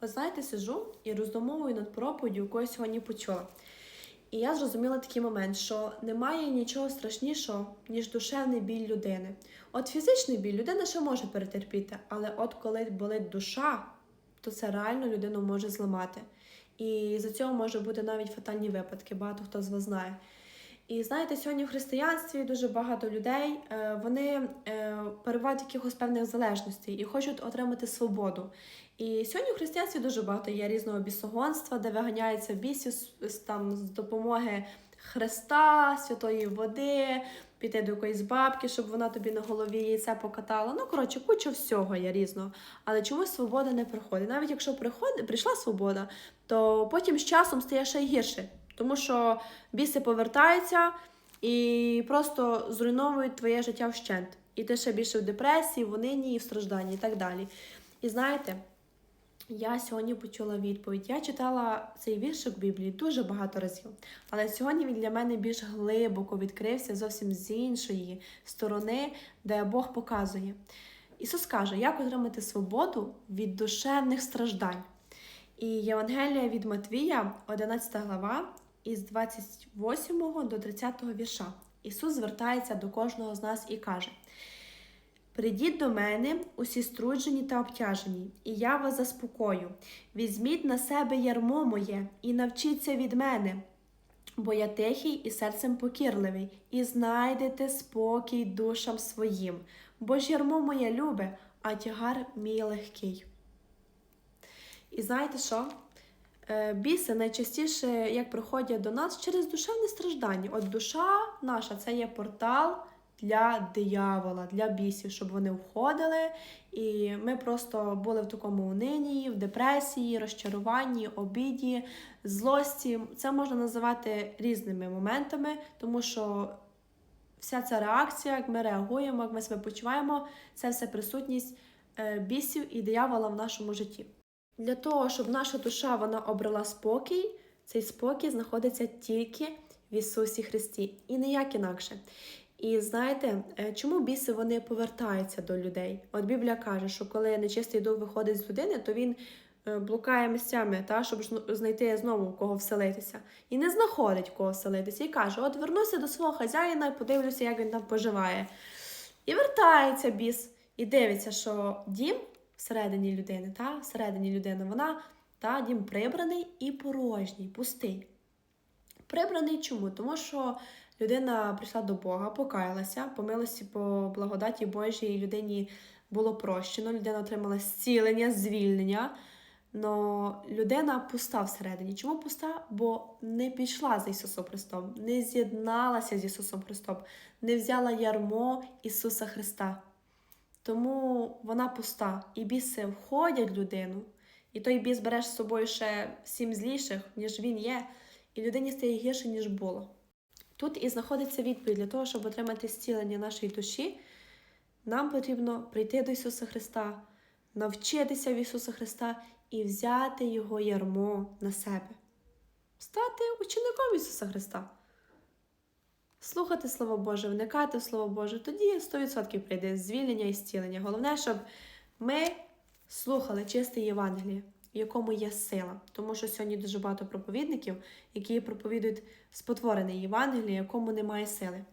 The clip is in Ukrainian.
Ви знаєте, сижу і роздумовую над проповіддю, яку я сьогодні почула. І я зрозуміла такий момент, що немає нічого страшнішого, ніж душевний біль людини. От фізичний біль людина ще може перетерпіти, але от коли болить душа, то це реально людину може зламати. І за цього може бути навіть фатальні випадки, багато хто з вас знає. І знаєте, сьогодні в християнстві дуже багато людей е, вони е, перебувають якихось певних залежностей і хочуть отримати свободу. І сьогодні в християнстві дуже багато є різного бісогонства, де виганяється з- там з допомоги Христа, святої води, піти до якоїсь бабки, щоб вона тобі на голові яйце покатала. Ну, коротше, куча всього є різного. Але чомусь свобода не приходить. Навіть якщо прийшла свобода, то потім з часом стає ще гірше. Тому що біси повертаються і просто зруйновують твоє життя вщент. І ти ще більше в депресії, в унині, і в стражданні і так далі. І знаєте, я сьогодні почула відповідь. Я читала цей віршик Біблії дуже багато разів, але сьогодні він для мене більш глибоко відкрився зовсім з іншої сторони, де Бог показує. Ісус каже, як отримати свободу від душевних страждань. І Євангелія від Матвія, 11 глава, із 28 до 30 вірша. Ісус звертається до кожного з нас і каже: Придіть до мене, усі струджені та обтяжені, і я вас заспокою. Візьміть на себе ярмо моє і навчіться від мене, бо я тихий і серцем покірливий, і знайдете спокій душам своїм, бо ж ярмо моє любе, а тягар мій легкий. І знаєте що? Е, Біси найчастіше як приходять до нас через душевне страждання. От душа наша це є портал для диявола, для бісів, щоб вони входили, і ми просто були в такому унинії, в депресії, розчаруванні, обіді, злості. Це можна називати різними моментами, тому що вся ця реакція, як ми реагуємо, як ми себе почуваємо, це все присутність е, бісів і диявола в нашому житті. Для того, щоб наша душа вона обрала спокій, цей спокій знаходиться тільки в Ісусі Христі і ніяк інакше. І знаєте, е, чому біси вони повертаються до людей? От Біблія каже, що коли нечистий дух виходить з людини, то він е, блукає місцями, та, щоб знайти знову кого вселитися. І не знаходить кого вселитися. І каже: От вернуся до свого хазяїна і подивлюся, як він там поживає. І вертається біс, і дивиться, що дім всередині людини, та, всередині людини, вона та, дім прибраний і порожній, пустий. Прибраний чому? Тому що людина прийшла до Бога, покаялася, по милості, по благодаті Божій людині було прощено, людина отримала зцілення, звільнення. Но людина пуста всередині. Чому пуста? Бо не пішла за Ісусом Христом, не з'єдналася з Ісусом Христом, не взяла ярмо Ісуса Христа. Тому вона пуста. І біси входять в людину, і той біс береш з собою ще сім зліших, ніж він є, і людині стає гірше, ніж було. Тут і знаходиться відповідь для того, щоб отримати зцілення нашої душі. Нам потрібно прийти до Ісуса Христа, навчитися в Ісуса Христа і взяти Його ярмо на себе, стати учеником Ісуса Христа. Слухати Слово Боже, вникати в Слово Боже, тоді 100% прийде звільнення і зцілення. Головне, щоб ми слухали чисте Євангеліє, в якому є сила. Тому що сьогодні дуже багато проповідників, які проповідують спотворене Євангеліє, в якому немає сили.